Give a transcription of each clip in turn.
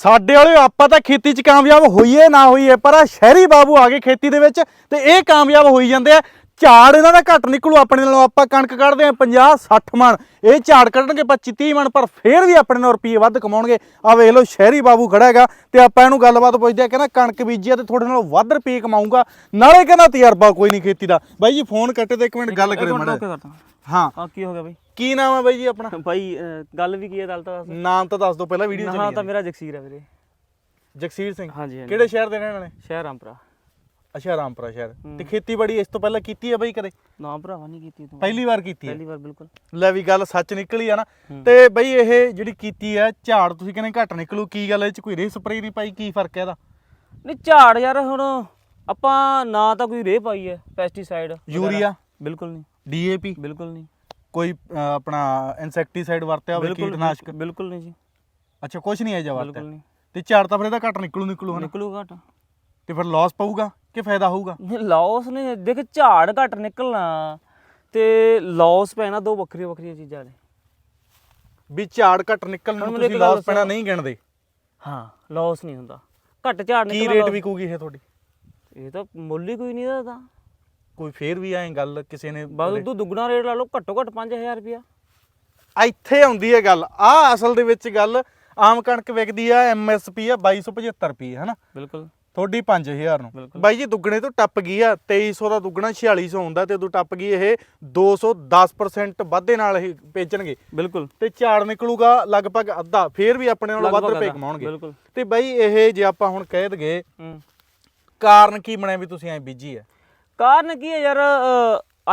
ਸਾਡੇ ਵਾਲੇ ਆਪਾਂ ਤਾਂ ਖੇਤੀ 'ਚ ਕਾਮਯਾਬ ਹੋਈਏ ਨਾ ਹੋਈਏ ਪਰ ਆ ਸ਼ਹਿਰੀ ਬਾਬੂ ਆ ਗਏ ਖੇਤੀ ਦੇ ਵਿੱਚ ਤੇ ਇਹ ਕਾਮਯਾਬ ਹੋਈ ਜਾਂਦੇ ਆ। ਝਾੜ ਇਹਨਾਂ ਦਾ ਘੱਟ ਨਿਕਲੂ ਆਪਣੇ ਨਾਲੋਂ ਆਪਾਂ ਕਣਕ ਕੱਢਦੇ ਆ 50 60 ਮਣ। ਇਹ ਝਾੜ ਕੱਢਣਗੇ 25 30 ਮਣ ਪਰ ਫੇਰ ਵੀ ਆਪਣੇ ਨਾਲ ਰੁਪਏ ਵੱਧ ਕਮਾਉਣਗੇ। ਆ ਵੇਖ ਲਓ ਸ਼ਹਿਰੀ ਬਾਬੂ ਖੜਾ ਹੈਗਾ ਤੇ ਆਪਾਂ ਇਹਨੂੰ ਗੱਲਬਾਤ ਪੁੱਛਦੇ ਆ ਕਹਿੰਦਾ ਕਣਕ ਬੀਜੀ ਆ ਤੇ ਤੁਹਾਡੇ ਨਾਲੋਂ ਵੱਧ ਰੁਪਏ ਕਮਾਊਂਗਾ। ਨਾਲੇ ਕਹਿੰਦਾ ਤਜਰਬਾ ਕੋਈ ਨਹੀਂ ਖੇਤੀ ਦਾ। ਬਾਈ ਜੀ ਫੋਨ ਕੱਟੇ ਤੇ ਇੱਕ ਮਿੰਟ ਗੱਲ ਕਰੇ ਮਾੜਾ ਹਾਂ ਕੀ ਹੋ ਗਿਆ ਬਾਈ? ਕੀ ਨਾਮ ਹੈ ਬਾਈ ਜੀ ਆਪਣਾ? ਬਾਈ ਅਹ, ਗੱਲ ਵੀ ਕੀ ਹੈ ਗੱਲ ਤਾਂ ਦੱਸ। ਨਾਮ ਤਾਂ ਦੱਸ ਦਿਓ ਪਹਿਲਾਂ ਵੀਡੀਓ ਹਾਂ ਚ ਤਾਂ ਮੇਰਾ ਜਗਸੀਰ ਹੈ ਵੀਰੇ। ਜਗਸੀਰ ਸਿੰਘ। ਹਾਂਜੀ ਹਾਂਜੀ। ਕਿਹੜੇ ਸ਼ਹਿਰ ਦੇ ਰਹਿਣ ਵਾਲੇ? ਸ਼ਹਿਰ ਰਾਮਪੁਰਾ। ਅੱਛਾ ਰਾਮਪੁਰਾ ਸ਼ਹਿਰ। ਤੇ ਖੇਤੀਬਾੜੀ ਇਸ ਤੋਂ ਪਹਿਲਾਂ ਕੀਤੀ ਹੈ ਬਾਈ ਕਦੇ? ਨਾ ਭਰਾਵਾ ਨਹੀਂ ਕੀਤੀ ਤੂੰ। ਪਹਿਲੀ ਵਾਰ ਕੀਤੀ ਹੈ? ਪਹਿਲੀ ਵਾਰ ਬਿਲਕੁਲ। ਲੈ ਵੀ ਗੱਲ ਸੱਚ ਨਿਕਲੀ ਆ ਨਾ। ਤੇ ਬਈ ਇਹ ਜਿਹੜੀ ਕੀਤੀ ਹੈ ਝਾੜ ਤੁਸੀਂ ਕਹਿੰਦੇ ਘੱਟ ਨਿਕਲੂ ਕੀ ਗੱਲ ਇਹ ਚ ਕੋਈ ਰੇ ਸਪਰੇਅ ਨਹੀਂ ਪਾਈ? ਕੀ ਫ਼ਰਕ ਹੈ ਇਹਦਾ? ਨਹੀਂ ਝਾੜ ਯਾਰ ਹੁਣ ਆਪਾਂ ਨਾ ਤਾਂ ਕੋਈ ਰੇਹ ਪਾਈ ਹੈ ਪੈਸਟੀਸਾਈਡ ਯੂਰੀਆ? ਬਿਲਕੁਲ ਨਹੀਂ। ਡੀਏਪੀ ਬਿਲਕੁਲ ਨਹੀਂ। ਕੋਈ ਅਹ, ਆਪਣਾ ਇਨਸੈਕਟੀਸਾਈਡ ਵਰਤਿਆ ਹੋਵੇ ਬਿਲਕੁਲ ਕੀਟਨਾਸ਼ਕ? ਬਿਲਕੁਲ ਨਹੀਂ ਜੀ। ਅੱਛਾ ਕੁਝ ਨਹੀਂ ਹੈ ਜਾ ਬਿਲਕੁਲ ਨਹੀਂ। ਤੇ ਝਾੜ ਤਾਂ ਫਿਰ ਇਹਦਾ ਘੱਟ ਨਿਕਲੂ ਨਿਕਲੂ ਹਨਾ? ਨਿਕਲੂਗਾ ਘਟ। ਤੇ ਫਿਰ ਲਾਸ ਪਊਗਾ ਕਿ ਫਾਇਦਾ ਹੋਊਗਾ? ਲਾਸ ਨੇ ਦੇਖ ਝਾੜ ਘਟ ਨਿਕਲਣਾ। ਤੇ ਲਾਸ ਪੈਣਾ ਦੋ ਵੱਖਰੀਆਂ ਵੱਖਰੀਆਂ ਚੀਜ਼ਾਂ ਨੇ ਵੀ ਝਾੜ ਘੱਟ ਨਿਕਲਣ ਹੁਣ ਨੂੰ ਮੈਨੂੰ ਤੁਸੀਂ ਇੱਕ ਗੱਲ ਲਾਸ ਪੈਣਾ ਦੱਸੋ। ਨਹੀਂ ਗਿਣਦੇ? ਹਾਂ ਲਾਸ ਨਹੀਂ ਹੁੰਦਾ। ਘਟ ਝਾੜ ਕੀ ਨਿਕਲਣਾ ਰੇਟ loss- ਵਿਕੂਗੀ ਇਹ ਤੁਹਾਡੀ? ਇਹ ਤਾਂ ਮੁੱਲ ਹੀ ਕੋਈ ਨਹੀਂ ਇਹਦਾ ਤਾਂ। ਕੋਈ ਫੇਰ ਵੀ ਐਂ ਗੱਲ ਕਿਸੇ ਨੇ ਬਸ ਤੂੰ ਦੁੱਗਣਾ ਰੇਟ ਲਾ ਲਓ ਘੱਟੋ ਘੱਟ 5000 ਰੁਪਿਆ ਇੱਥੇ ਆਉਂਦੀ ਹੈ ਗੱਲ। ਆ ਅਸਲ ਦੇ ਵਿੱਚ ਗੱਲ ਆਮ ਕਣਕ ਵਿਕਦੀ ਆ ਐਮਐਸਪੀ ਆ 2275 ਰੁਪਏ ਹਨਾ? ਬਿਲਕੁਲ। ਤੁਹਾਡੀ 5000 ਨੂੰ। ਬਾਈ ਜੀ ਦੁੱਗਣੇ ਤੋਂ ਟੱਪ ਗਈ ਆ 2300 ਦਾ ਦੁੱਗਣਾ 4600 ਹੁੰਦਾ ਤੇ ਉਦੋਂ ਟੱਪ ਗਈ ਇਹ 210% ਵਾਧੇ ਨਾਲ ਇਹ ਵੇਚਣਗੇ। ਬਿਲਕੁਲ। ਤੇ ਝਾੜ ਨਿਕਲੂਗਾ ਲਗਭਗ ਅੱਧਾ ਫੇਰ ਵੀ ਆਪਣੇ ਨਾਲੋਂ ਵੱਧ ਰੁਪਏ ਕਮਾਉਣਗੇ। ਤੇ ਬਾਈ ਇਹ ਜੇ ਆਪਾਂ ਹੁਣ ਕਹਿ ਦਗੇ ਕਾਰਨ ਕੀ ਬਣਿਆ ਵੀ ਤੁਸੀਂ ਐ ਬੀਜੀ ਹੈ ਕਾਰਨ ਕੀ ਹੈ ਯਾਰ?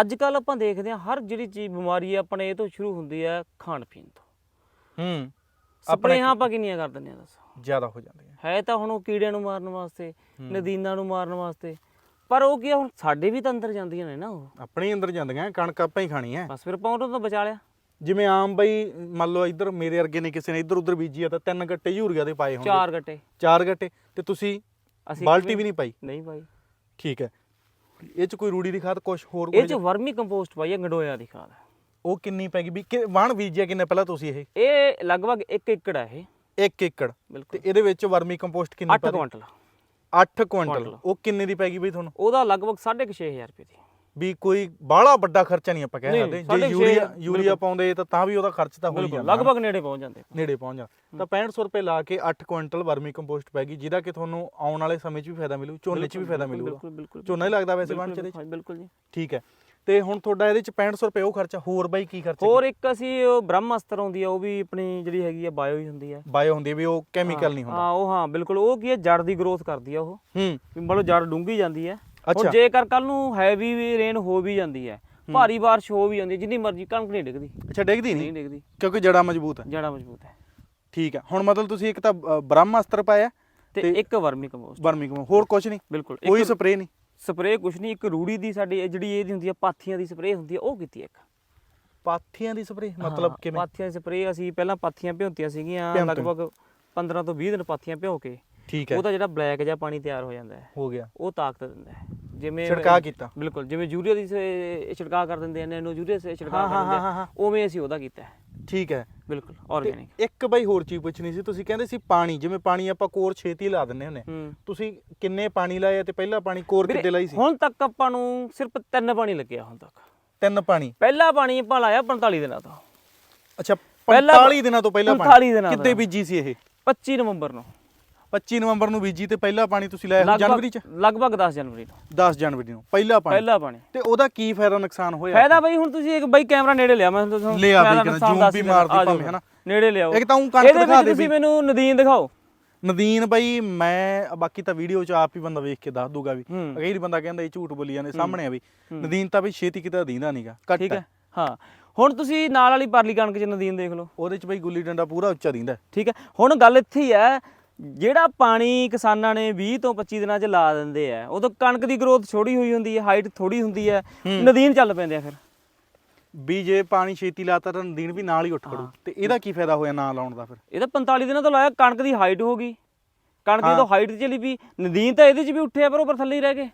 ਅੱਜ ਕੱਲ ਆਪਾਂ ਦੇਖਦੇ ਹਾਂ ਹਰ ਜਿਹੜੀ ਚੀਜ਼ ਬਿਮਾਰੀ ਹੈ ਆਪਣੇ ਇਹ ਤੋਂ ਸ਼ੁਰੂ ਹੁੰਦੀ ਹੈ ਖਾਣ ਪੀਣ ਤੋਂ। ਹੂੰ। ਸਪਰੇਹਾਂ ਆਪਾਂ ਕਿੰਨੀਆਂ ਕਰ ਦਿੰਦੇ ਆ ਦੱਸੋ? ਜ਼ਿਆਦਾ ਹੋ ਜਾਂਦੇ ਆ ਹੈ ਤਾਂ ਹੁਣ ਉਹ ਕੀੜਿਆਂ ਨੂੰ ਮਾਰਨ ਵਾਸਤੇ ਨਦੀਨਾਂ ਨੂੰ ਮਾਰਨ ਵਾਸਤੇ। ਪਰ ਉਹ ਕੀ ਹੁਣ ਸਾਡੇ ਵੀ ਤਾਂ ਅੰਦਰ ਜਾਂਦੀਆਂ ਨੇ ਨਾ ਉਹ। ਆਪਣੇ ਹੀ ਅੰਦਰ ਜਾਂਦੀਆਂ ਕਣਕ ਆਪਾਂ ਹੀ ਖਾਣੀ ਹੈ। ਬਸ ਫਿਰ ਉਹਨਾਂ ਤੋਂ ਬਚਾ ਲਿਆ। ਜਿਵੇਂ ਆਮ ਬਈ ਮੰਨ ਲਓ ਇੱਧਰ ਮੇਰੇ ਵਰਗੇ ਨੇ ਕਿਸੇ ਨੇ ਇੱਧਰ ਉੱਧਰ ਬੀਜੀ ਆ ਤਾਂ ਤਿੰਨ ਗੱਟੇ ਯੂਰੀਆ ਦੇ ਪਾਏ ਹੋਣਗੇ। ਚਾਰ ਗੱਟੇ। ਚਾਰ ਗੱਟੇ। ਤੇ ਤੁਸੀਂ ਅਸੀਂ ਬਾਲਟੀ ਵੀ ਨਹੀਂ ਪਾਈ? ਨਹੀਂ ਭਾਈ ਠੀਕ ਹੈ। ਇਹ ਚ ਕੋਈ ਰੂੜੀ ਦੀ ਖਾਦ ਕੁਝ ਹੋਰ ਇਹ ਚ ਵਰਮੀ ਕੰਪੋਸਟ ਪਾਈ ਹੈ ਗੰਡੋਇਆ ਦੀ ਖਾਦ ਉਹ ਕਿੰਨੀ ਪੈ ਗਈ? ਵੀ ਕਿ ਵਾਣ ਬੀਜਿਆ ਕਿੰਨੇ ਪਹਿਲਾਂ ਤੁਸੀਂ ਇਹ? ਇਹ ਲਗਭਗ 1 ਏਕੜ ਹੈ ਇਹ। 1 ਏਕੜ। ਤੇ ਬਿਲਕੁਲ ਇਹਦੇ ਵਿੱਚ ਵਰਮੀ ਕੰਪੋਸਟ ਕਿੰਨੀ 8 ਕੁਇੰਟਲ। 8 ਕੁਇੰਟਲ। ਕੁਇੰਟਲ। ਉਹ ਕਿੰਨੇ ਦੀ ਪੈ ਗਈ ਬਈ ਤੁਹਾਨੂੰ? ਉਹਦਾ ਲਗਭਗ 6500 ਰੁਪਏ ਦੀ। ਵੀ ਕੋਈ ਬਾਹਲਾ ਵੱਡਾ ਖਰਚਾ ਨਹੀਂ ਆਪਾਂ ਕਹਿ ਨਹੀਂ, ਸਕਦੇ। ਸਾਢੇ ਜੇ ਛੇ ਯੂਰੀਆ ਬਿਲਕੁਲ। ਯੂਰੀਆ ਪਾਉਂਦੇ ਤਾਂ ਤਾਂ ਵੀ ਉਹਦਾ ਖਰਚ ਤਾਂ ਹੋ ਹੀ ਬਿਲਕੁਲ ਜਾਂਦਾ। ਲਗਭਗ ਨੇੜੇ ਪਹੁੰਚ ਜਾਂਦੇ। ਨੇੜੇ ਪਹੁੰਚ ਜਾ ਤਾਂ 6500 ਰੁਪਏ ਲਾ ਕੇ 8 ਕੁਇੰਟਲ ਵਰਮੀ ਕੰਪੋਸਟ ਪੈ ਗਈ ਜਿਹਦਾ ਕਿ ਤੁਹਾਨੂੰ ਆਉਣ ਵਾਲੇ ਸਮੇਂ 'ਚ ਵੀ ਫਾਇਦਾ ਮਿਲੂ ਝੋਨੇ 'ਚ ਵੀ ਫਾਇਦਾ ਮਿਲੂਗਾ। ਬਿਲਕੁਲ ਬਿਲਕੁਲ ਝੋਨਾ ਹੀ ਲੱਗਦਾ ਵੈਸੇ ਵਾਣ ਚ ਇਹਦੇ 'ਚ। ਬਿਲਕੁਲ ਬਿਲਕੁਲ ਜੀ। ਠੀਕ ਹੈ। ਤੇ ਹੁਣ ਤੁਹਾਡਾ ਇਹਦੇ 'ਚ 6500 ਰੁਪਏ ਉਹ ਖਰਚਾ ਹੋਰ ਬਾਈ ਕੀ ਖਰਚਾ ਹੋਰ ਇੱਕ ਅਸੀਂ ਉਹ ਬ੍ਰਹਮ ਅਸਤਰ ਆਉਂਦੀ ਆ ਉਹ ਵੀ ਆਪਣੀ ਜਿਹੜੀ ਹੈਗੀ ਆ ਬਾਇਓ ਹੀ ਹੁੰਦੀ ਆ। ਬਾਇਓ ਹੁੰਦੀ ਹੈ ਵੀ ਉਹ ਕੈਮੀਕਲ ਨਹੀਂ ਹੁੰਦਾ। ਹਾਂ ਉਹ ਹਾਂ ਬਿਲਕੁਲ ਉਹ ਕੀ ਹੈ ਜੜ ਦੀ ਗਰੋਥ ਕਰਦੀ ਆ ਉਹ। ਹੂੰ। ਵੀ ਮਤਲਬ ਜੜ ਡੂੰਗੀ ਜਾਂਦੀ ਹੈ ਅੱਛਾ। ਜੇਕਰ ਕੱਲ ਨੂੰ ਹੈਵੀ ਰੇਨ ਹੋ ਵੀ ਜਾਂਦੀ ਹੈ ਭਾਰੀ ਬਾਰਿਸ਼ ਹੋ ਵੀ ਜਾਂਦੀ ਹੈ ਜਿੰਨੀ ਮਰਜ਼ੀ ਕਣਕ ਨਹੀਂ ਡਿੱਗਦੀ। ਅੱਛਾ ਡਿੱਗਦੀ ਨਹੀਂ? ਨਹੀਂ ਡਿੱਗਦੀ। ਕਿਉਂਕਿ ਜੜਾ ਮਜ਼ਬੂਤ ਹੈ। ਜੜਾ ਮਜ਼ਬੂਤ ਹੈ। ਠੀਕ ਹੈ। ਹੁਣ ਮਤਲਬ ਤੁਸੀਂ ਇੱਕ ਤਾਂ ਅ, ਬ੍ਰਹਮ ਅਸਤਰ ਪਾਇਆ ਤੇ ਇੱਕ ਵਰਮੀ ਕੰਪੋਸਟ। Vermi compost. ਹੋਰ ਕੁਝ ਨਹੀਂ? ਬਿਲਕੁਲ। ਕੋਈ ਇੱਕ ਸਪਰੇਅ ਨਹੀਂ? ਸਪਰੇਅ ਕੁਛ ਨਹੀਂ। ਇੱਕ ਰੂੜੀ ਦੀ ਸਾਡੀ ਇਹ ਜਿਹੜੀ ਇਹਦੀ ਹੁੰਦੀ ਆ ਪਾਥੀਆਂ ਦੀ ਸਪਰੇਅ ਹੁੰਦੀ ਆ ਉਹ ਕੀਤੀ ਇੱਕ। ਪਾਥੀਆਂ ਦੀ ਸਪਰੇਅ? ਮਤਲਬ ਹਾਂ, ਕਿਵੇਂ? ਪਾਥੀਆਂ ਦੀ ਸਪਰੇਅ ਅਸੀਂ ਪਹਿਲਾਂ ਪਾਥੀਆਂ ਭਿਉਂਤੀਆਂ ਸੀਗੀਆਂ ਭਿਉਂਤੀਆਂ। ਲਗਭਗ 15 ਤੋਂ 20 ਦਿਨ ਪਾਥੀਆਂ ਭਿਓ ਕੇ। ਠੀਕ ਹੈ। ਉਹਦਾ ਜਿਹੜਾ ਬਲੈਕ ਜਿਹਾ ਪਾਣੀ ਤਿਆਰ ਹੋ ਜਾਂਦਾ ਹੈ। ਹੋ ਗਿਆ। ਉਹ ਤਾਕਤ ਦਿੰਦਾ ਹੈ। ਜਿਵੇਂ ਛਿੜਕਾਅ ਕੀਤਾ। ਬਿਲਕੁਲ ਜਿਵੇਂ ਯੂਰੀਆ ਦੀ ਛਿੜਕਾਅ ਕਰ ਦਿੰਦੇ ਆ ਨੈਨੋ ਯੂਰੀਆ ਸੇ ਛਿੜਕਾਅ ਕਰ ਦਿੰਦੇ ਆ। ਉਵੇਂ ਅਸੀਂ ਉਹਦਾ ਕੀਤਾ ਠੀਕ ਹੈ। ਬਿਲਕੁਲ ਆਰਗੇਨਿਕ ਇੱਕ ਬਈ ਹੋਰ ਚੀਜ਼ ਪੁੱਛਣੀ ਸੀ ਤੁਸੀਂ ਕਹਿੰਦੇ ਸੀ ਪਾਣੀ ਜਿਵੇਂ ਪਾਣੀ ਆਪਾਂ ਕੋਰ ਛੇਤੀ ਲਾ ਦਿੰਨੇ ਹੁੰਨੇ ਤੁਸੀਂ ਕਿੰਨੇ ਪਾਣੀ ਲਾਏ ਆ ਤੇ ਪਹਿਲਾ ਪਾਣੀ ਕੋਰ ਕਿੱਦੇ ਲਾਈ ਸੀ? ਹੁਣ ਤੱਕ ਆਪਾਂ ਨੂੰ ਸਿਰਫ ਤਿੰਨ ਪਾਣੀ ਲੱਗਿਆ ਹੁਣ ਤੱਕ। ਤਿੰਨ ਪਾਣੀ? ਪਹਿਲਾ ਪਾਣੀ ਆਪਾਂ ਲਾਇਆ 45 ਦਿਨਾਂ ਤੋਂ। ਅੱਛਾ ਪਹਿਲਾ- 45 ਦਿਨਾਂ ਤੋਂ ਪਹਿਲਾਂ 45 ਦਿਨਾਂ ਕਿੱਦੇ ਦਾ। ਬੀਜੀ ਸੀ ਇਹ? 25 ਨਵੰਬਰ ਨੂੰ। 25 ਨਵੰਬਰ ਨੂੰ ਬੀਜੀ ਤੇ ਪਹਿਲਾ ਪਾਣੀ ਤੁਸੀਂ ਲਾਇਆ ਲਗਭਗ- ਜਨਵਰੀ ਚ? ਲਗਭਗ 10 ਜਨਵਰੀ ਨੂੰ। 10 ਜਨਵਰੀ ਨੂੰ ਪਹਿਲਾ ਪਾਣੀ। ਪਹਿਲਾ ਪਾਣੀ। ਤੇ ਉਹਦਾ ਕੀ ਫਾਇਦਾ ਨੁਕਸਾਨ ਹੋਇਆ? ਫਾਇਦਾ ਬਈ ਹੁਣ ਤੁਸੀਂ ਇੱਕ ਬਈ ਕੈਮਰਾ ਨੇੜੇ ਲਿਆ ਮੈਂ ਤੁਹਾਨੂੰ ਲਿਆ ਬਈ ਕਿਹੜਾ ਦੱਸ ਵੀ। ਮਾਰਦੀ ਭਾਵੇਂ, ਹਨਾ। ਨੇੜੇ ਲਿਆਓ। ਇੱਕ ਤਾਂ ਊਂ ਕਣਕ ਇਹਦੇ ਵਿੱਚ ਦਿਖਾ ਦੇ ਤੁਸੀਂ। ਮੈਨੂੰ ਨਦੀਨ ਦਿਖਾਓ। ਨਦੀਨ ਬਈ ਮੈਂ ਬਾਕੀ ਤਾਂ ਵੀਡੀਓ ਚ ਆਪ ਹੀ ਬੰਦਾ ਵੇਖ ਕੇ ਦੱਸ ਦੂਗਾ ਵੀ। ਹੂੰ। ਅਗੇਰੀ ਬੰਦਾ ਕਹਿੰਦਾ ਇਹ ਝੂਠ ਬੋਲੀ ਜਾਂਦੇ ਸਾਹਮਣੇ ਆ ਵੀ। ਨਦੀਨ ਤਾਂ ਬਈ ਛੇਤੀ ਕਿਤੇ ਦੀਂਦਾ ਨਹੀਂਗਾ ਘੱਟ ਠੀਕ ਹੈ। ਹੈ ਹਾਂ। ਹੁਣ ਤੁਸੀਂ ਨਾਲ ਵਾਲੀ ਪਰਲੀ ਕਣਕ ਚ ਨਦੀਨ ਦੇਖ ਲਓ। ਉਹਦੇ ਚ ਬਈ ਗੁੱਲੀ ਡੰਡਾ ਪੂਰਾ ਉੱਚਾ ਦਿੰਦਾ। ਠੀਕ ਹੈ ਹੁਣ ਗੱਲ ਇੱਥੇ ਹੀ ਹੈ ਜਿਹੜਾ ਪਾਣੀ ਕਿਸਾਨਾਂ ਨੇ 20 ਤੋਂ 25 ਦਿਨਾਂ ਚ ਲਾ ਦਿੰਦੇ ਆ ਉਦੋਂ ਕਣਕ ਦੀ ਗਰੋਥ ਛੋੜੀ ਹੋਈ ਹੁੰਦੀ ਹੈ ਹਾਈਟ ਥੋੜੀ ਹੁੰਦੀ ਹੈ ਨਦੀਨ ਚੱਲ ਪੈਂਦੇ ਆ ਫਿਰ। ਵੀ ਜੇ ਪਾਣੀ ਛੇਤੀ ਲਾਤਾ ਤਾਂ ਨਦੀਨ ਵੀ ਨਾਲ ਹੀ ਉੱਠ ਖੜੂ। ਤੇ ਇਹਦਾ ਕੀ ਫਾਇਦਾ ਹੋਇਆ ਨਾ ਲਾਉਣ ਦਾ ਫਿਰ? ਇਹ ਤਾਂ 45 ਦਿਨਾਂ ਤੋਂ ਲਾਇਆ ਕਣਕ ਦੀ ਹਾਈਟ ਹੋ ਗਈ। ਕਣਕ ਦੀ ਤਾਂ ਹਾਈਟ ਚਲੀ ਵੀ ਨਦੀਨ ਤਾਂ ਇਹਦੇ ਚ ਵੀ ਉੱਠਿਆ ਪਰ ਉਹ ਪਰ ਥੱਲੇ ਹੀ ਰਹਿ ਗਏ।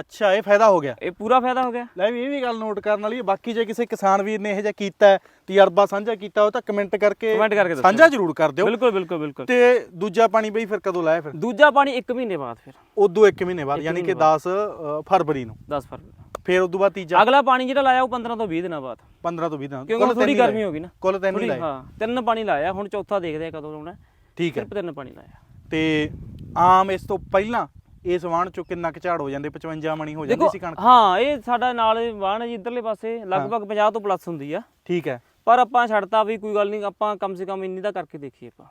ਅੱਛਾ ਇਹ ਫਾਇਦਾ ਹੋ ਗਿਆ। ਇਹ ਪੂਰਾ ਫਾਇਦਾ ਹੋ ਗਿਆ। ਲੈ ਵੀ ਇਹ ਵੀ ਗੱਲ ਨੋਟ ਕਰਨ ਵਾਲੀ ਹੈ। ਬਾਕੀ ਜੇ ਕਿਸੇ ਕਿਸਾਨ ਵੀਰ ਨੇ ਇਹ ਜਿਹਾ ਕੀਤਾ ਹੈ, ਤਜਰਬਾ ਸਾਂਝਾ ਕੀਤਾ ਉਹ ਤਾਂ ਕਮੈਂਟ ਕਰਕੇ Comment ਕਰਕੇ ਦੱਸੋ। ਸਾਂਝਾ ਜ਼ਰੂਰ ਕਰ ਦਿਓ। ਬਿਲਕੁਲ ਬਿਲਕੁਲ ਬਿਲਕੁਲ। ਤੇ ਦੂਜਾ ਪਾਣੀ ਬਈ ਫਿਰ ਕਦੋਂ ਲਾਇਆ ਫਿਰ? ਦੂਜਾ ਪਾਣੀ 1 ਮਹੀਨੇ ਬਾਅਦ ਫਿਰ। ਉਦੋਂ 1 ਮਹੀਨੇ ਬਾਅਦ ਯਾਨੀ ਕਿ ਮਹੀਨੇ 10 ਅ, ਫਰਵਰੀ ਨੂੰ। 10 ਫਰਵਰੀ ਫਿਰ ਉਦੋਂ ਬਾਅਦ ਤੀਜਾ ਅਗਲਾ ਪਾਣੀ ਜਿਹੜਾ ਲਾਇਆ ਉਹ 15 ਤੋਂ 20 ਦਿਨਾਂ ਬਾਅਦ। 15 ਤੋਂ 20 ਦਿਨ ਕਿਉਂਕਿ ਥੋੜੀ ਗਰਮੀ ਹੋ ਗਈ ਨਾ। ਕੁੱਲ ਤਿੰਨ ਹੀ ਲਾਏ। ਹਾਂ ਤਿੰਨ ਪਾਣੀ ਲਾਇਆ ਹੁਣ ਚੌਥਾ ਦੇਖਦੇ ਆ ਕਦੋਂ ਲਾਉਣਾ। ਠੀਕ ਹੈ। ਸਿਰਫ ਤਿੰਨ ਪਾਣੀ ਲਾਇਆ। ਤੇ ਆਮ ਇਸ ਤੋਂ ਪਹਿਲਾਂ ਇਸ ਵਾਣ ਚੋਂ ਕਿੰਨਾ ਕੁ ਝਾੜ ਹੋ ਜਾਂਦੇ? 55 ਮਣੀ ਹੋ ਜਾਂਦੀ ਦੇਖੋ ਸੀ ਕਣਕ? ਹਾਂ ਇਹ ਸਾਡਾ ਨਾਲ ਵਾਹਣ ਹੈ ਜੀ ਇਧਰਲੇ ਪਾਸੇ ਲਗਭਗ 50 ਤੋਂ ਪਲੱਸ ਹੁੰਦੀ ਆ। ਠੀਕ ਹੈ। ਪਰ ਆਪਾਂ ਛੱਡਤਾ ਵੀ ਕੋਈ ਗੱਲ ਨਹੀਂ ਆਪਾਂ ਕਮ ਸੇ ਕਮ ਇੰਨੀ ਦਾ ਕਰਕੇ ਦੇਖੀਏ ਆਪਾਂ।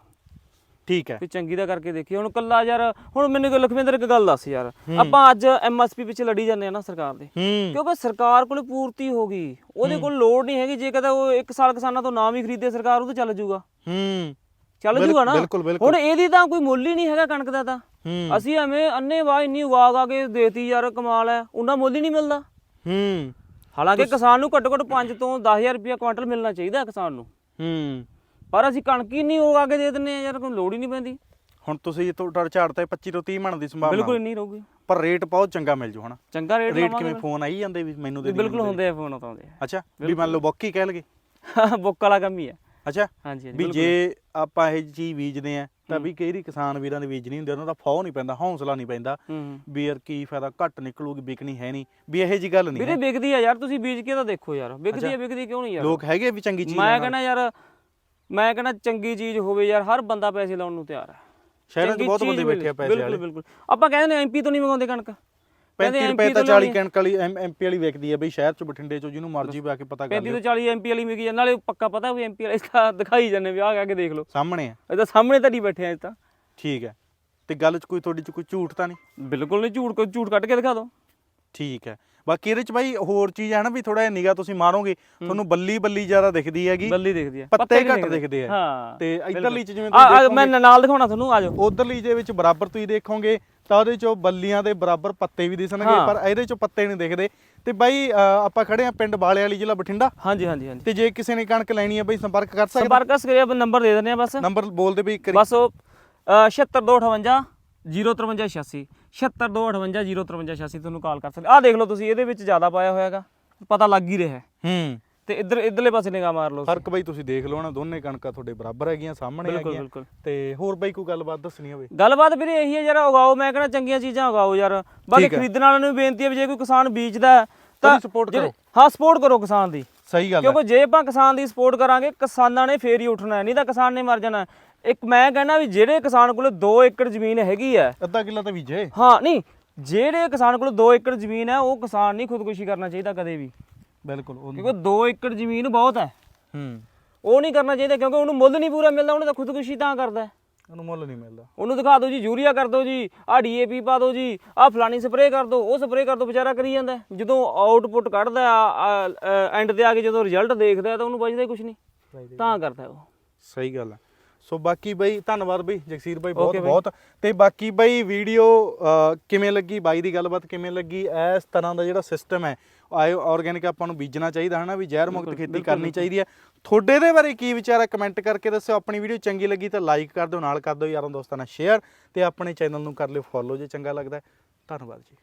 ਠੀਕ ਹੈ। ਵੀ ਚੰਗੀ ਦਾ ਕਰਕੇ ਦੇਖੀਏ। ਹੁਣ ਕੱਲਾ ਯਾਰ ਹੁਣ ਮੈਨੂੰ ਕੋਈ ਲਖਵਿੰਦਰ ਇੱਕ ਗੱਲ ਦੱਸ ਯਾਰ। ਆਪਾਂ ਅੱਜ ਐਮਐਸਪੀ ਪਿੱਛੇ ਲੜੀ ਜਾਂਦੇ ਆ ਨਾ ਸਰਕਾਰ ਦੇ। ਹੂੰ। ਕਿਉਂਕਿ ਸਰਕਾਰ ਕੋਲ ਪੂਰਤੀ ਹੋ ਗਈ। ਉਹਦੇ ਕੋਲ ਲੋੜ ਨਹੀਂ ਹੈਗੀ ਜੇ ਕਦੇ ਉਹ ਇੱਕ ਸਾਲ ਕਿਸਾਨਾਂ ਤੋਂ ਨਾ ਵੀ ਖਰੀਦੇ ਸਰਕਾਰ ਉਹ ਤਾਂ ਚੱਲ ਜਾਊਗਾ ਹੂੰ। ਚੱਲ ਜਾਊਗਾ ਨਾ। ਬਿਲਕੁਲ, ਬਿਲਕੁਲ। ਹੁਣ ਇਹਦੀ ਤਾਂ ਕੋਈ ਮੁੱਲ ਹੀ ਨਹੀਂ ਹੈਗਾ ਕਣਕ ਦਾ ਤਾਂ। ਹੂੰ। ਅਸੀਂ ਐਵੇਂ ਅੰਨੇ ਵਾਹ ਇੰਨੀ ਉਗਾ ਗਾ ਕੇ ਦੇਤੀ ਯਾਰ ਕਮਾਲ ਹੈ। ਉਹਨਾਂ ਮੁੱਲ ਹੀ ਨਹੀਂ ਮਿਲਦਾ। ਹੂੰ। ਹਾਲਾਂਕਿ ਕਿਸਾਨ ਨੂੰ ਘੱਟੋ ਘੱਟ 5 ਤੋਂ 10000 ਰੁਪਇਆ ਕੁਇੰਟਲ ਮਿਲਣਾ ਚਾਹੀਦਾ ਕਿਸਾਨ ਨੂੰ। ਹੂੰ। ਪਰ ਅਸੀਂ ਕਣਕ ਹੀ ਨਹੀਂ ਉਗਾ ਕੇ ਦੇ ਦਿੰਨੇ ਆ ਯਾਰ ਕੋਈ ਲੋੜ ਹੀ ਨਹੀਂ ਪੈਂਦੀ। ਹੁਣ ਤੁਸੀਂ ਤੁਹਾਡਾ ਝਾੜ ਤਾਂ 25 ਤੋਂ 30 ਮਣ ਦੀ ਸੰਭਾਵਨਾ। ਬਿਲਕੁਲ ਇੰਨੀ ਰਹੂਗੀ। ਪਰ ਰੇਟ ਬਹੁਤ ਚੰਗਾ ਮਿਲ ਜੂ ਹਨਾ। ਚੰਗਾ ਰੇਟ ਰੇਟ ਕਿਵੇਂ ਫੋਨ ਆਈ ਜਾਂਦੇ ਵੀ ਮੈਨੂੰ ਦੇ ਬਿਲਕੁਲ ਹੁੰਦੇ ਆ ਫੋਨ ਆਉਂਦੇ। ਅੱਛਾ ਵੀ ਮੰਨ ਲਓ ਬੋਕੀ ਕਹਿ ਲਗੇ ਆ ਬੁੱਕ ਵਾਲਾ ਕੰਮ ਹੀ ਹੈ। ਅੱਛਾ? ਹਾਂਜੀ ਹਾਂਜੀ ਵੀ ਜੇ ਆਪਾਂ ਇਹ ਚੀਜ਼ ਬੀਜਦੇ ਆ ਤਾਂ ਵੀ ਕਈ ਕਿਸਾਨ ਵੀਰਾਂ ਦੇ ਬੀਜ ਨਹੀਂ ਹੁੰਦੇ ਉਹਨਾਂ ਦਾ ਫੌ ਨਹੀਂ ਪੈਂਦਾ ਹੌਸਲਾ ਨਹੀਂ ਪੈਂਦਾ ਹੂੰ ਵੀ ਯਾਰ ਕੀ ਫਾਇਦਾ ਘੱਟ ਨਿਕਲੂਗੀ ਵਿਕਣੀ ਹੈ ਨਹੀਂ ਵੀ ਇਹੋ ਜੀ ਗੱਲ ਨਹੀਂ ਵੀਰੇ ਵਿਕਦੀ ਆ ਯਾਰ ਤੁਸੀਂ ਬੀਜ ਕੇ ਤਾਂ ਦੇਖੋ ਯਾਰ ਵਿਕਦੀ ਆ ਵਿਕਦੀ ਕਿਉਂ ਨਹੀਂ ਯਾਰ? ਲੋਕ ਹੈਗੇ ਵੀ ਚੰਗੀ ਚੀਜ਼ ਮੈਂ ਨਾਲ। ਕਹਿੰਦਾ ਯਾਰ ਮੈਂ ਕਹਿੰਦਾ ਚੰਗੀ ਚੀਜ਼ ਹੋਵੇ ਯਾਰ ਹਰ ਬੰਦਾ ਪੈਸੇ ਲਾਉਣ ਨੂੰ ਤਿਆਰ ਹੈ। ਸ਼ਹਿਰਾਂ 'ਚ ਬਹੁਤ ਬੰਦੇ। ਬੈਠੇ ਆ ਪੈਸੇ ਬਿਲਕੁਲ ਵਾਲੇ। ਬਿਲਕੁਲ। ਆਪਾਂ ਕਹਿੰਦੇ ਨੇ ਐਮਪੀ ਤੋਂ ਨਹੀਂ ਮੰਗਾਉਂਦੇ ਕਣਕ। 35 MP ਰੁਪਏ ਤਾਂ ਤੋਂ 40 ਕਣਕ ਵਾਲੀ ਐਮਪੀ ਵਾਲੀ ਵਿਕਦੀ ਹੈ ਬਈ ਸ਼ਹਿਰ 'ਚ ਬਠਿੰਡੇ 'ਚ ਜਿਹਨੂੰ ਮਰਜ਼ੀ ਪਾ ਕੇ ਪਤਾ ਕਰ 35 ਲਿਓ। ਤੋਂ 40 ਐਮਪੀ ਵਾਲੀ ਮਿਗੀ ਨਾਲੇ ਪੱਕਾ ਪਤਾ ਵੀ ਐਮਪੀ ਵਾਲੇ ਤਾਂ ਦਿਖਾਈ ਜਾਂਦੇ ਵੀ ਆ ਕੇ ਦੇਖ ਲਓ। ਸਾਹਮਣੇ ਆ। ਇਹ ਤਾਂ ਸਾਹਮਣੇ ਤਾਂ ਨਹੀਂ ਬੈਠੇ ਆ ਇਹ ਤਾਂ। ਠੀਕ ਹੈ। ਤੇ ਗੱਲ 'ਚ ਕੋਈ ਤੁਹਾਡੀ 'ਚ ਕੋਈ ਝੂਠ ਤਾਂ ਨਹੀਂ? ਬਿਲਕੁਲ ਨਹੀਂ ਝੂਠ ਕੋਈ ਝੂਠ ਕੱਢ ਕੇ ਦਿਖਾ ਦਿਓ ਠੀਕ ਹੈ। ਬਾਕੀ ਇਹਦੇ 'ਚ ਬਾਈ ਹੋਰ ਚੀਜ਼ ਹੈ ਨਾ ਵੀ ਥੋੜਾ ਜਿਹਾ ਨਿਗਾ ਤੁਸੀਂ ਮਾਰੋਗੇ ਤੁਹਾਨੂੰ ਬੱਲੀ ਬੱਲੀ ਜ਼ਿਆਦਾ ਦਿਖਦੀ ਹੈਗੀ। ਬੱਲੀ ਦਿਖਦੀ ਹੈ ਪੱਤੇ ਘੱਟ ਦਿਖਦੇ। ਆ। ਹਾਂ ਤੇ ਇਧਰਲੀ 'ਚ ਜਿਵੇਂ ਤੁਸੀਂ ਮੈਂ ਨਾਲ ਦਿਖਾਉਣਾ ਤੁਹਾਨੂੰ ਆ ਜਾਓ। ਉਧਰਲੀ ਦੇ ਵਿੱਚ ਬਰਾਬਰ ਤੁਸੀਂ ਦੇਖੋਗੇ ਤਾਂ ਉਹਦੇ 'ਚੋਂ ਬੱਲੀਆਂ ਦੇ ਬਰਾਬਰ ਪੱਤੇ ਵੀ ਦਿਸਣਗੇ ਹਾਂ। ਪਰ ਇਹਦੇ 'ਚੋਂ ਪੱਤੇ ਨਹੀਂ ਦਿਖਦੇ। ਤੇ ਬਾਈ ਅ, ਆਪਾਂ ਖੜੇ ਆ ਪਿੰਡ ਬਾਲੇ ਵਾਲੀ ਜ਼ਿਲ੍ਹਾ ਬਠਿੰਡਾ। ਹਾਂਜੀ ਹਾਂਜੀ ਹਾਂਜੀ। ਤੇ ਜੇ ਕਿਸੇ ਨੇ ਕਣਕ ਲੈਣੀ ਹੈ ਬਈ ਸੰਪਰਕ ਕਰ ਸਕਦਾ ਸੰਪਰਕ ਕਰ ਸਕਦੇ ਆ ਨੰਬਰ ਦੇ ਦਿੰਦੇ ਆ ਬਸ। ਨੰਬਰ ਬੋਲ ਦੇ ਬਈ ਕਰੀ ਬਸ ਉਹ 76258 05386 76258 05386 ਤੁਹਾਨੂੰ ਕਾਲ ਕਰ ਸਕਦੇ। ਆ ਦੇਖ ਲਓ ਤੁਸੀਂ ਇਹਦੇ ਵਿੱਚ ਜ਼ਿਆਦਾ ਪਾਇਆ ਹੋਇਆਗਾ ਪਤਾ ਲੱਗ ਹੀ ਰਿਹਾ ਹੈ। ਹੂੰ। ਤੇ ਇੱਧਰ ਇੱਧਰਲੇ ਪਾਸੇ ਨਿਗਾਹ ਮਾਰ ਲਓ ਫ਼ਰਕ ਬਈ ਤੁਸੀਂ ਦੇਖ ਲਓ ਨਾ ਦੋਨੇ ਕਣਕਾਂ ਤੁਹਾਡੇ ਬਰਾਬਰ ਹੈਗੀਆਂ ਸਾਹਮਣੇ ਬਿਲਕੁਲ, ਹੈਗੀਆਂ ਬਿਲਕੁਲ। ਤੇ ਹੋਰ ਬਈ ਕੋਈ ਗੱਲਬਾਤ ਦੱਸਣੀ ਹੋਵੇ ਗੱਲਬਾਤ ਵੀਰੇ ਇਹੀ ਹੈ ਯਾਰ ਉਗਾਓ ਮੈਂ ਕਹਿੰਦਾ ਚੰਗੀਆਂ ਚੀਜ਼ਾਂ ਉਗਾਓ ਯਾਰ ਬਾਕੀ। ਖਰੀਦਣ ਵਾਲਿਆਂ ਨੂੰ ਬੇਨਤੀ ਹੈ ਵੀ ਜੇ ਕੋਈ ਕਿਸਾਨ ਬੀਜਦਾ ਤਾਂ ਜਿਹੜੇ- ਕਰੋ। ਹਾਂ ਸਪੋਰਟ ਕਰੋ ਕਿਸਾਨ ਦੀ ਸਹੀ ਗੱਲ ਹੈ ਕਿਉਂਕਿ ਜੇ ਆਪਾਂ ਕਿਸਾਨ ਦੀ ਸਪੋਰਟ ਕਰਾਂਗੇ ਕਿਸਾਨਾਂ ਨੇ ਫੇਰ ਹੀ ਉੱਠਣਾ ਨਹੀਂ ਤਾਂ ਕਿਸਾਨ ਨੇ ਮਰ ਜਾਣਾ। ਇੱਕ ਮੈਂ ਕਹਿੰਦਾ ਵੀ ਜਿਹੜੇ ਕਿਸਾਨ ਕੋਲ 2 ਏਕੜ ਜ਼ਮੀਨ ਹੈਗੀ ਹੈ ਅੱਧਾ ਕਿੱਲਾ ਤਾਂ ਬੀਜੇ ਹਾਂ ਨਹੀਂ ਜਿਹੜੇ ਕਿਸਾਨ ਕੋਲ 2 ਏਕੜ ਜ਼ਮੀਨ ਹੈ ਉਹ ਕਿਸਾਨ ਨਹੀਂ ਖੁਦਕੁਸ਼ੀ ਕਰਨਾ ਚਾਹੀਦਾ ਕਦੇ ਵੀ ਬਿਲਕੁਲ ਉਹ- ਕਿਉਂਕਿ 2 ਏਕੜ ਜ਼ਮੀਨ ਬਹੁਤ ਹੈ। ਹੂੰ। ਉਹ ਨਹੀਂ ਕਰਨਾ ਚਾਹੀਦਾ ਕਿਉਂਕਿ ਉਹਨੂੰ ਮੁੱਲ ਨਹੀਂ ਪੂਰਾ ਮਿਲਦਾ ਉਹਨੇ ਤਾਂ ਖੁਦਕੁਸ਼ੀ ਤਾਂ ਕਰਦਾ ਹੈ। ਉਹਨੂੰ ਮੁੱਲ ਨਹੀਂ ਮਿਲਦਾ। ਉਹਨੂੰ ਦਿਖਾ ਦਿਓ ਜੀ ਯੂਰੀਆ ਕਰ ਦਿਓ ਜੀ ਆ ਡੀਏਪੀ ਪਾ ਦਿਓ ਜੀ ਆ ਫਲਾਣੀ ਸਪਰੇਅ ਕਰ ਦਿਓ ਉਹ ਸਪਰੇਅ ਕਰ ਦਿਓ ਵਿਚਾਰਾ ਕਰੀ ਜਾਂਦਾ ਹੈ। ਜਦੋਂ ਆਊਟਪੁੱਟ ਕੱਢਦਾ ਐਂਡ ਤੇ ਆ ਕੇ ਜਦੋਂ ਰਿਜ਼ਲਟ ਦੇਖਦਾ ਹੈ ਤਾਂ ਉਹਨੂੰ ਬਚਦਾ ਹੀ ਕੁਝ ਨਹੀਂ। ਤਾਂ ਕਰਦਾ ਹੈ ਉਹ। ਸਹੀ ਗੱਲ ਹੈ। ਸੋ ਬਾਕੀ ਬਈ ਧੰਨਵਾਦ ਬਈ ਜਗਸੀਰ ਬਾਈ ਬਹੁਤ Okay ਬਾਈ। ਬਹੁਤ ਤੇ ਬਾਕੀ ਬਈ ਵੀਡੀਓ ਕਿਵੇਂ ਲੱਗੀ ਬਾਈ ਦੀ ਗੱਲਬਾਤ ਕਿਵੇਂ ਲੱਗੀ ਇਸ ਤਰ੍ਹਾਂ ਦਾ ਜਿਹੜਾ ਸਿਸਟਮ ਹੈ ਆਇਓ ਆਰਗੈਨਿਕ ਆਪਾਂ ਨੂੰ ਬੀਜਣਾ ਚਾਹੀਦਾ ਹਨਾ ਵੀ ਜ਼ਹਿਰ ਮੁਕਤ ਖੇਤੀ ਕਰਨੀ ਚਾਹੀਦੀ ਹੈ ਤੁਹਾਡੇ ਦੇ ਬਾਰੇ ਕੀ ਵਿਚਾਰ ਹੈ ਕਮੈਂਟ ਕਰਕੇ ਦੱਸਿਓ ਆਪਣੀ ਵੀਡੀਓ ਚੰਗੀ ਲੱਗੀ ਤਾਂ ਲਾਈਕ ਕਰ ਦਿਓ ਨਾਲ ਕਰ ਦਿਓ ਯਾਰਾਂ ਦੋਸਤਾਂ ਨਾਲ ਸ਼ੇਅਰ ਤੇ ਆਪਣੇ ਚੈਨਲ ਨੂੰ ਕਰ ਲਿਓ ਫੋਲੋ ਜੇ ਚੰਗਾ ਲੱਗਦਾ ਹੈ। ਧੰਨਵਾਦ ਜੀ